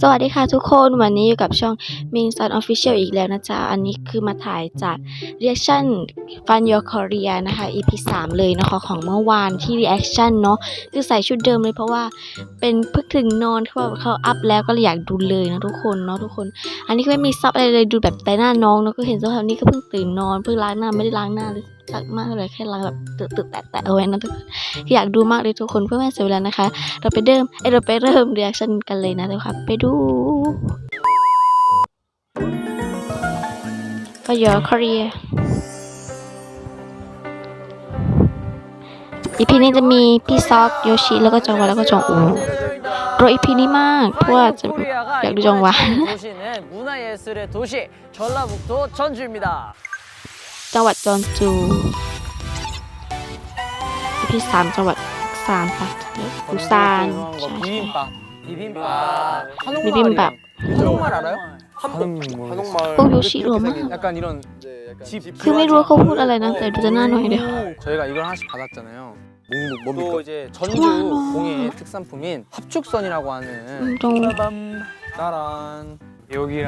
สวัสดีค่ะทุกคนวันนี้อยู่กับช่อง m i n s u n Official อีกแล้วนะจ๊ะ อันนี้คือมาถ่ายจาก Reaction Fun Your Korea นะคะ EP 3 เลยนะคะของเมื่อวานที่ Reaction เนาะคือใส่ชุดเดิมเลยเพราะว่าเป็นเพิ่งถึงนอนเขาบอกเขาอัพแล้วก็เลยอยากดูเลยนะทุกคนเนาะทุกคน อันนี้ก็ไม่มีซับอะไรเลยดูแบบแต่หน้าน้องเนาะก็เห็นสภาพนี้ก็เพิ่งตื่นนอนเพิ่งล้างหน้าไม่ได้ล้างหน้าเลยสักมากเลยแค่ล้างแบบตึกตึกแตะแตะเอาไว้นะทุกคนอยากดูมากเลยทุกคนเพื่อไม่เสียเวลานะคะ เราไปเริ่มเอ้เราไปเริ่ม reaction กันเลยนะทุกคนไปดูก็ยอคอรีอีพีนี้จะมีพี่ซอกโยชิแล้วก็จองวาแล้วก็จองอูรออีพีนี้มากเพราะว่าจะอยากดูจังหวะ จังหวัดจอนจูอีพีสามจังหวัดซานปะปูซานใช่ใช่ 비빔밥. 비빔밥. 한옥마을 알아요? 한옥마을 พวกโยชิรวมมาก 약간 이런 네, 약간 집 คือไม่รู้ว่าเขาพูดอะไรนะแต่ดูจะหน้าหน่อยเดียว 저희가 이걸 하나씩 받았잖아요. 뭡니까? 또 뭡니까? 이제 전주 우와. 공예 특산품인 합축선이라고 อืม 하는 ตรง 짜란 여기랑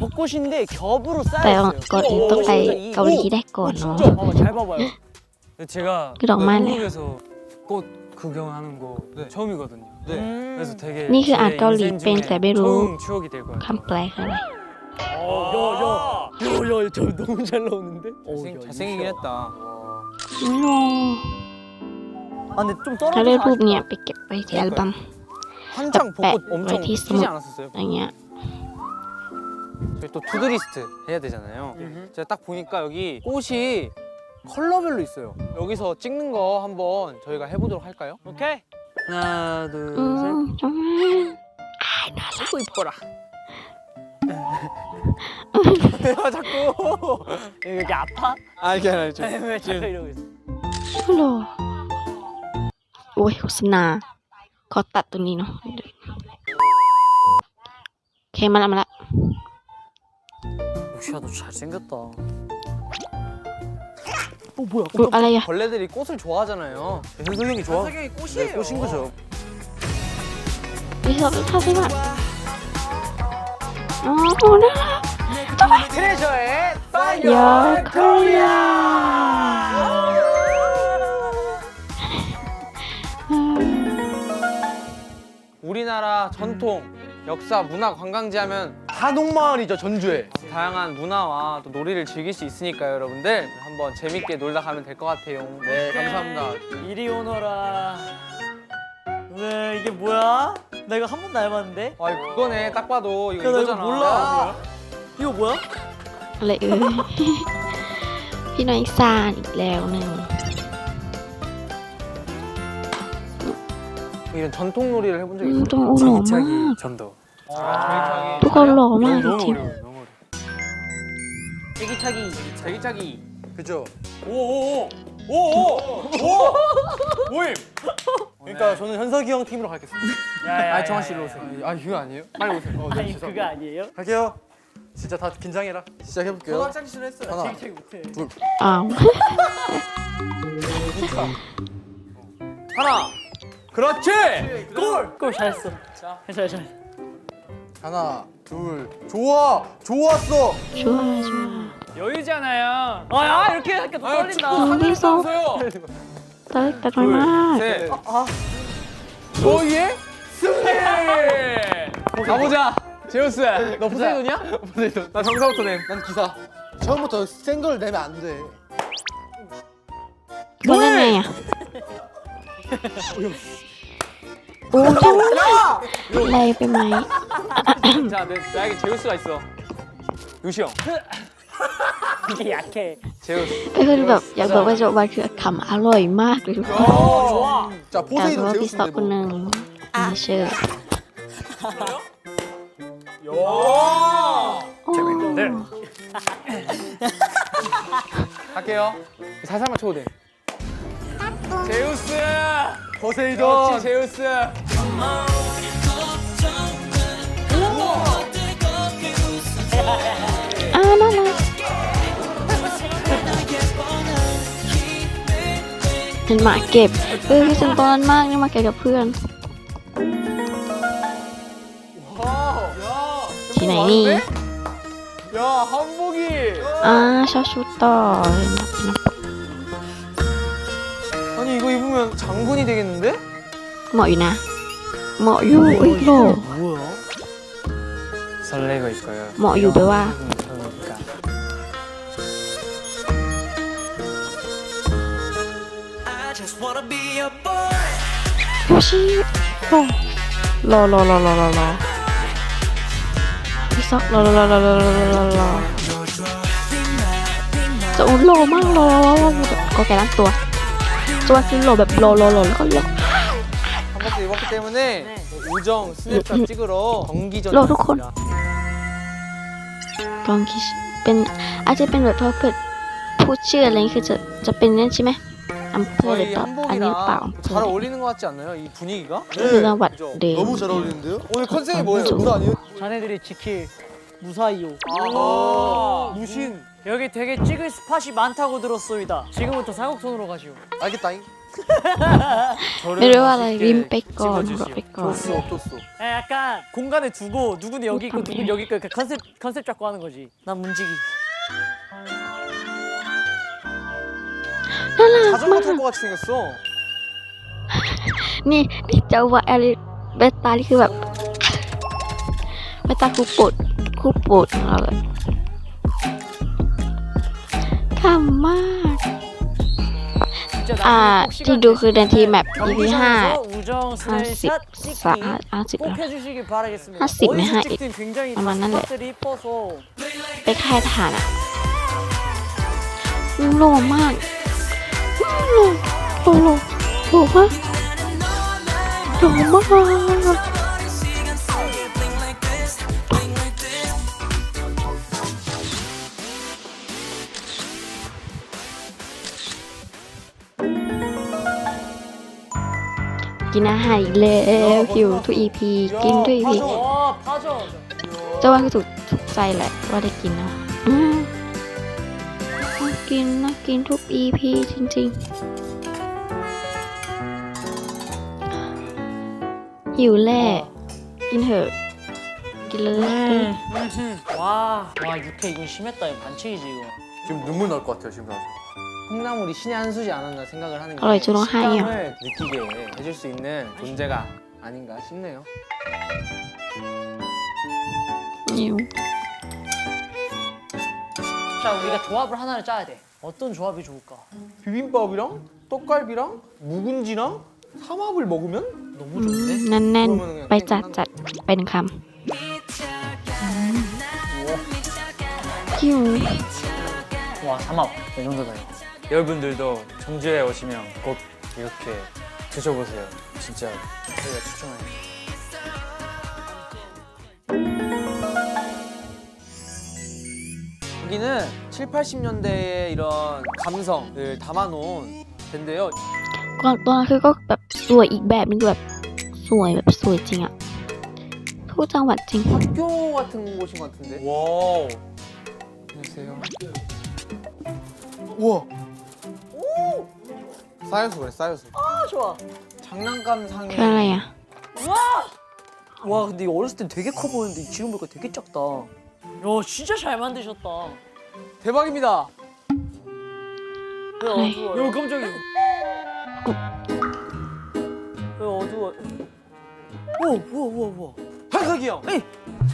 벚꽃인데 겹으로 แต่ 쌓여 ก่อน 있어요. อื่นต้องไปเกาหลีได้ก่อน 어, เนาะ 진짜 봐봐 잘 봐봐요. 제가 그 덕만에. 한국에서 꽃 구경하는 거 네. 처음이거든요. 네. 음. 그래서 되게 니 그 제 아, 까울리 인생 뺀 중에 레벨로. 처음 추억이 될 거예요. คำแปลคืออะไร 야야야야야 저 너무 잘 나오는데? 잘생, 잘생기긴 했다. ไม่รู้ 아 근데 좀 เราได้ 떨어져서 รูปเนี่ย 아쉽다. ไปเก็บไว้ที่อัลบั้ม 한창 벚꽃 네, 엄청 왜 디스모- 피지 않았었어요? อย่างเงี้ย 저희 또 투드리스트 해야 되잖아요. 제가 딱 보니까 여기 꽃이 컬러별로 있어요. 여기서 찍는 거 한번 저희가 해보도록 할까요? 오케이. 하나 อื 둘 ม 셋. จัง 아이고 이뻐라. 야 자꾸. 여기 아파? 아 이게 아니라 좀. 왜 자꾸 이러고 있어? ฮัลโหลโอ้ยโฆษณาขอตัดตรงนี้เนาะโอเคมาละมาละ 오시야 너 잘생겼다. 어 뭐야? 어, 어, 벌레들이 꽃을 좋아하잖아요. 현석이 형이 좋아. 현석이 형이 꽃이에요. 네, 꽃인 거죠. 이석 사지만. 어 뭐라? 트레저의 파이어 코리아. 우리나라 전통 역사 문화 관광지 하면 한옥마을이죠 전주에. 다양한 문화와 또 놀이를 즐길 수 있으니까요, 여러분들 한번 재밌게 놀다 가면 될 것 같아요. 네, 감사합니다. 이리 오너라. 왜 이게 뭐야? 나 이거 한 번도 안 해봤는데? 아, 이거 그거네. 딱 봐도 이거 야, 나 이거 이거잖아. 몰라. 이거 뭐야? อะไรเอ่ย พี่น้อยซานอีกแล้วหนึ่ง 이런 전통 놀이를 해본 적 อืม 있어요? ตรงอูหล่อมาก 저기 전도. 아, 그걸로 아, 어마어마한 너무 어려워, 너무 어려워. 제기차기 자기자기. 그죠? 오오오. 오오오. 모임. 그러니까 네. 저는 현석이 형 팀으로 가겠습니다. 아 정한 씨로 오세요. 아 이거 아니에요? 빨리 오세요. 어, 네, 아니 그거 아니에요? 갈게요. 진짜 다 긴장해라. 시작해볼게요. 소각장기 좀 했어요. 하나. 제기차기 못해. 아, 하나. 그렇지. 골. 골 잘했어. 자. 잘잘 잘. 하나, 둘, 좋아! 좋았어! 좋아 좋아 여유잖아요. 아, 야, 이렇게 하니까 더 아, 떨린다. 축구 여기서 떨다 정말 셋. 아. 오예? 승리! 가보자. 제우스, 너 포세이돈이야? 포세이돈. 나 정사부터 내. 난 기사. 처음부터 센 걸 내면 안 돼. 뭐야 ด้ไงอ่ะโอ้จังอะไรไปไหม 자, 내, 나에게 제우스가 있어. 유시 형. 이게 약해. 제우스. ก็คือแบบอยากบอกว่าโจวันคือคำอร่อยมากเลยทุกคน 어 좋아. 자 แต่เพราะ 포세이돈 ว่าพี่ 제우스 ซอกคนห 내고. นึ่งมีเชื่อ 야. โอ้ 갈게요. 살살만 쳐도 돼. 제우스! 포세이돈. 역시 제우스! 아น่ารักเห็นหมาเก็บเออพี่สิงโตนั้นมากนี่มาเก็บกับเพื่อน ที่ไหนนี่ 야, 한복이! อ่าชอบชุดต่อเห็นไหม 그러면 장군이 되겠는데? 뭐이나 뭐유 이거 뭐야? 설레고 있고요. 뭐유 배와 그러니까. 요시 로로로로로로 이삭 로로로로로로로 저 올라오면 로로로로로 có cái lắm tuột ตัวตัวคือรอแบบรอรอรอแล้วก็รอ 한복도 입었기 때문에 뭐 우정, 스냅샷 찍으러 경기전. รอทุกคน กองคิดเป็นอาจจะเป็นแบบเพราะเกิดพูดชื่ออะไรนี่คือจะจะเป็นนั่นใช่ไหมอำเภอหรือ 저희 เปล่าอันนี้หรือเปล่า 한복이랑 잘 어울리는 것 같지 않나요? 이 분위기가? คือจังหวัดเดน 너무 잘 어울리는데요? 오늘 컨셉이 뭐예요? 저- 물 아니에요? 자네들이 지킬 무사히요. 아, 무신. 여기 되게 찍을 스팟이 많다고 들었소이다. 지금부터 사국촌으로 가시오. 알겠다잉. ไม่รู้ว่าอะไรริมไปก่อนรถไปก่อน 좋소 좋소. 야, 약간 공간에 두고 누구는 여기 있고 누구는 여기 있고 이렇게 컨셉 컨셉 잡고 하는 거지. 난 문지기. น่ารัก 자전거 มาก 탈 것 같이 생겼어. นี่นี่เจ้าว่าแอลิเบตตานี่คือแบบเบตตาคู่โปรดคู่โปรดของเราเลย ขำมาก อ่า ที่ดูคือในทีแมป EP ห้าห้าสิบสามห้าสิบห้าสิบไม่ห้าอีกประมาณนั้นแหละไปค่ายทหารอะโลมากโลโลโลมากโลมาก กินอาหารอีกแล้วหิวทุก EP กินทุก EP 와 파전. เจ้าว่าคือถูกถูกใจแหละว่าได้กินนะอืมน่ากินน่ากินทุก EP จริงๆ หิวแหละกินเถอะ กินเลย 와, 와 육회 이건 심했다. 이거 반칙이지 이거. 지금 눈물 날 것 같아요 지금 나서. 콩나물이 신의 한 수지 않았나 생각을 하는 게 어이, 저런 하이요. 식감을 느끼게 해줄 수 있는 존재가 아닌가 싶네요. หิว 자 우리가 조합을 하나를 짜야 돼. 어떤 조합이 좋을까? 비빔밥이랑 떡갈비랑 묵은지랑 삼합을 먹으면 อื 너무 ม 좋은데? แน่นๆ ไปจัดจัดไปหนึ่งคำหิว 와 삼합 이 정도다 이거. 여러분들도 청주에 오시면 꼭 이렇게 드셔보세요. 진짜 저희가 추천해요. 여기는 7, 80년대의 이런 감성을 담아놓은 데인데요. ก่อนตอนนั้นคือก็แบบสวยอีกแบบนึงคือแบบสวยแบบสวยจริงอะทุกจังหวัดจริง 학교 같은 곳인 것 같은데. 와우. 안녕하세요. 우와. 쌓여서 그래 쌓여서 아 좋아. 장난감 상에 별로야. 와. 와 근데 이거 어렸을 땐 되게 커 보였는데 지금 보니까 되게 작다. 야 진짜 잘 만드셨다. 대박입니다 왜 아이. 어두워? 요 깜짝이야 왜 어두워? 우와 우와 우와 우와. 한석이 형 에이.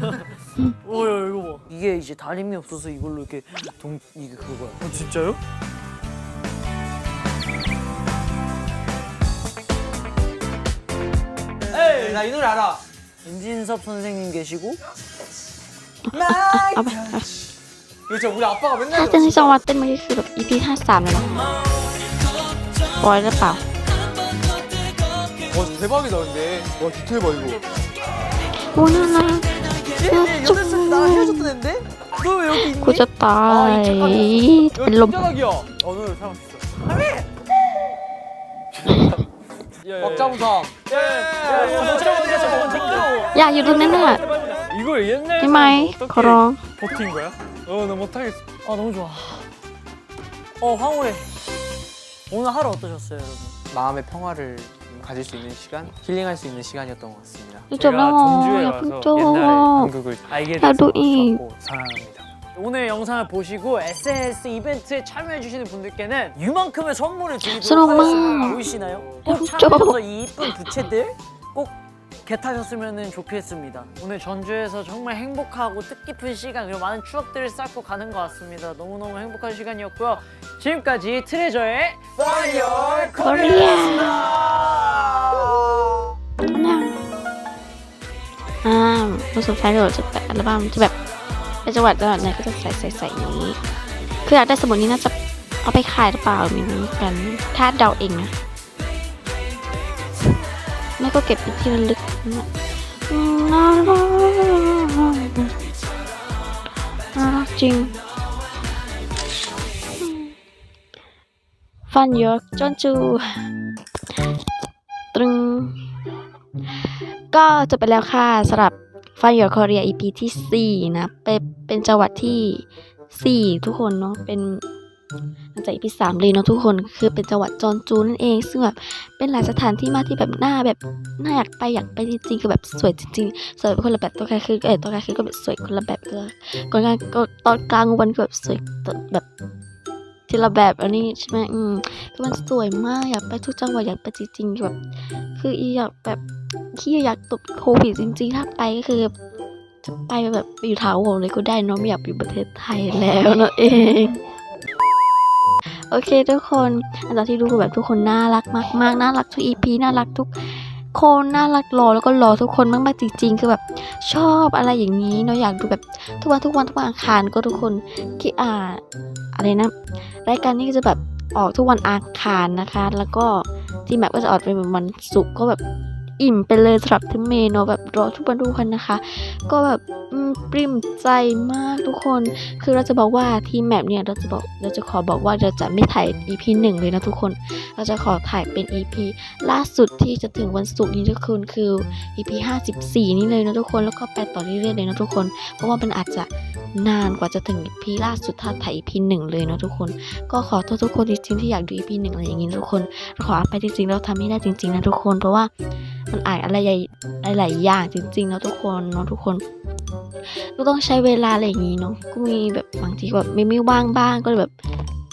오야 이거 봐. 이게 이제 다림이 없어서 이걸로 이렇게 동 이게 그거야. 어, 진짜요? 에이, 나 이 노래 알아. 임진섭 선생님 계시고 เอาไป 이거 진짜 우리 아빠가 ถ้า 맨날 เต้นที่จังหวัดเต้นเมื่อกี้คือแบบ EP ห้าสามเลยนะปอยหรือเปล่า 와 대박이다 근데. 와 디테일 봐 이거. โอ้น่ารัก 얘, 얘 여덟 살 나랑 헤어졌던 애인데? 너 왜 여기 있니? กูจะตาย เป็นลม 진짜각이야. 오늘 사람 있어. 야, 야, 예. 먹자무성. 예. 예. 야, 이거 맨날 이걸 옛날 이마이 걸어. 버틴 거야? 어, 나 못하겠어. 아, 너무 좋아. 어, 황홀해. 오늘 하루 어떠셨어요, 여러분? 마음의 평화를 가질 수 있는 시간, 힐링할 수 있는 시간이었던 것 같습니다. 진짜 매워. 뭐 전주에 옛날 어, 한국을 알게 돼서 정말 사랑합니다. 오늘 영상을 보시고 SNS 이벤트에 참여해주시는 분들께는 이만큼의 선물을 드리도록 하겠습니다 보이시나요? 꼭 참여해서 이 이쁜 부채들 꼭 겟하셨으면 좋겠습니다 오늘 전주에서 정말 행복하고 뜻깊은 시간 그리고 많은 추억들을 쌓고 가는 것 같습니다. 너무너무 행복한 시간이었고요. 지금까지 트레저의 파이어 코리아였습니다. 그냥 아 무슨 발을 어쨌다 알바음 두배 แปะอัลบั้มจะแบบเป็นจังหวัดจังหวัดไหนก็จะใส่ใส่ใส่อย่างนี้ คืออยากได้สมุดนี้น่าจะเอาไปขายหรือเปล่าไม่รู้กันคาเดาเองนะไม่ก็เก็บเป็นที่ระลึกนะอืมน่ารักน่ารักจริง ฟันยอกจอนจูตรึงก็จบไปแล้วค่ะสำหรับ Find Your Korea EP ที่ 4 นะ เป็นเป็นจังหวัดที่ 4 ทุกคนเนาะ เป็นหลังจาก EP 3เลยเนาะทุกคน คือเป็นจังหวัดจอนจูนั่นเอง ซึ่งแบบเป็นหลายสถานที่มากที่แบบน่าแบบน่าอยากไปอยากไปจริงๆ คือแบบสวยจริงๆ สวยคนละแบบตัวกลางคืนเออตัวกลางคืนก็แบบสวยคนละแบบเลยก่อนกลางก็ตอนกลางวันก็แบบสวยแบบทีละแบบอันนี้ใช่ไหมอืมคือมันสวยมากอยากไปทุกจังหวัดอยากไปจริงๆแบบ คืออีอยากแบบ ที่อยากตบโควิดจริงๆ ถ้าไปก็คือจะไปแบบไปอยู่ถาวรเลยก็ได้เนอะไม่อยากอยู่ประเทศไทยแล้วนั่นเองโอเคทุกคนหลังจากที่ดูแบบทุกคนน่ารักมากๆน่ารักทุกอีพีน่ารักทุกคนน่ารักรอแล้วก็รอทุกคนมากๆจริง ๆ คือแบบชอบอะไรอย่างนี้เนาะอยากดูแบบทุกวันทุกวันทุกวันอังคารก็ทุกคนที่อ่าอะไรนะรายการนี้ก็จะแบบออกทุกวันอังคารนะคะ แล้วก็ที่แมปก็จะออกเป็นวันศุกร์ก็แบบ อิ่มไปเลยสำหรับทั้งเมนเนาะแบบรอทุกวันทุกคนนะคะ ก็แบบปริ้มใจมากทุกคน คือเราจะบอกว่าทีมแมปเนี่ยเราจะบอกเราจะขอบอกว่าเราจะไม่ถ่าย EP หนึ่งเลยนะทุกคน เราจะขอถ่ายเป็น EP ล่าสุดที่จะถึงวันศุกร์นี้ทุกคนคือ EP 54 นี้เลยนะทุกคนแล้วก็ไปต่อเรื่อยๆเลยนะทุกคน เพราะว่ามันอาจจะนานกว่าจะถึง EP ล่าสุดถ้าถ่าย EP หนึ่งเลยนะทุกคน ก็ขอโทษทุกคนจริงๆที่อยากดู EP หนึ่งอะไรอย่างงี้ทุกคน ขออภัยจริงๆเราทำไม่ได้จริงๆนะทุกคนเพราะว่ามันอ่านอะไรใหญ่หลายๆอย่างจริงๆนะทุกคนเนาะทุกคน ก็ต้องใช้เวลาอะไรอย่างนี้เนาะก็มีแบบบางทีแบบไม่ไม่ว่างบ้างก็เลยแบบ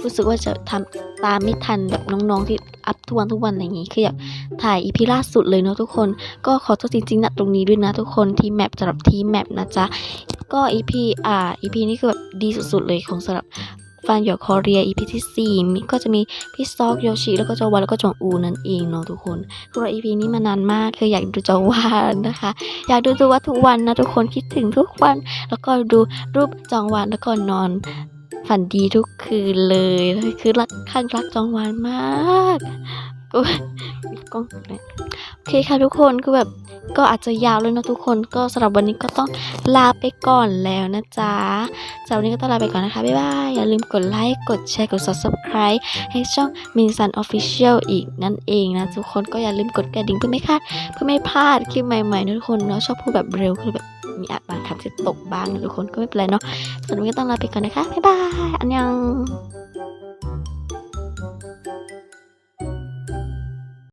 รู้สึกว่าจะทำตามไม่ทันแบบน้องๆที่อัพทุกวันทุกวันอะไรอย่างนี้คืออยากถ่ายอีพีล่าสุดเลยเนาะทุกคน ก็ขอโทษจริงๆนะตรงนี้ด้วยนะทุกคนทีมแมปสำหรับทีมแมปนะจ๊ะก็อีพีอ่าอีพีนี้คือแบบดีสุดๆเลยของสำหรับ ฟันหยอกคอเรียอีพีที่สี่มีก็จะมีพี่ซอกโยชิ แล้วก็จอวันแล้วก็จองอูนั่นเองเนาะทุกคนคือว่าอีพีนี้มานานมากคืออยากดูจองวานนะคะ อยากดูจองวานทุกวันนะทุกคนคิดถึงทุกวัน แล้วก็ดูรูปจองวานแล้วก็นอนฝันดีทุกคืนเลย คือรักข้างรักจองวานมาก ก็กล้องเลยโอเคค่ะทุกคนคือแบบก็อาจจะยาวเลยนะทุกคนก็สำหรับวันนี้ก็ต้องลาไปก่อนแล้วนะจ๊ะสำหรับวันนี้ก็ต้องลาไปก่อนนะคะบ๊ายบายอย่าลืมกดไลค์กดแชร์กด subscribe ให้ช่องมินซันออฟฟิเชียลอีกนั่นเองนะทุกคนก็อย่าลืมกดกระดิ่งเพื่อไม่พลาดเพื่อไม่พลาดคลิปใหม่ๆนะทุกคนเนาะชอบพูดแบบเร็วคือแบบมีอาจบางคำที่ตกบ้างนะทุกคนก็ไม่เป็นไรเนาะสำหรับวันนี้ก็ต้องลาไปก่อนนะคะบ๊ายบายอันยัง